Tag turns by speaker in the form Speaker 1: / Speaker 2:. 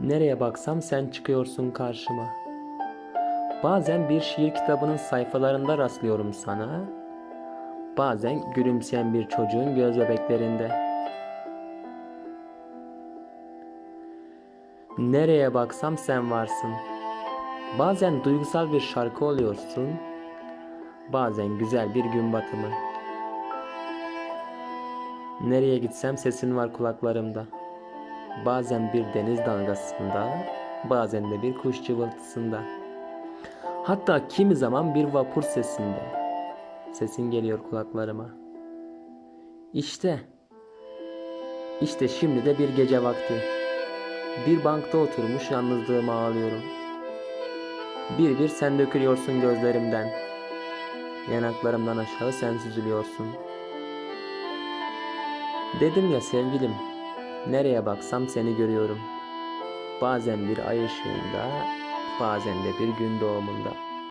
Speaker 1: Nereye baksam sen çıkıyorsun karşıma. Bazen bir şiir kitabının sayfalarında rastlıyorum sana. Bazen gülümseyen bir çocuğun göz bebeklerinde. Nereye baksam sen varsın. Bazen duygusal bir şarkı oluyorsun. Bazen güzel bir gün batımı. Nereye gitsem sesin var kulaklarımda. Bazen bir deniz dalgasında, bazen de bir kuş cıvıltısında. Hatta kimi zaman bir vapur sesinde. Sesin geliyor kulaklarıma. İşte, işte şimdi de bir gece vakti. Bir bankta oturmuş yalnızlığıma ağlıyorum. Bir bir sen dökülüyorsun gözlerimden. Yanaklarımdan aşağı sen süzülüyorsun. Dedim ya sevgilim, nereye baksam seni görüyorum. Bazen bir ay ışığında, bazen de bir gün doğumunda.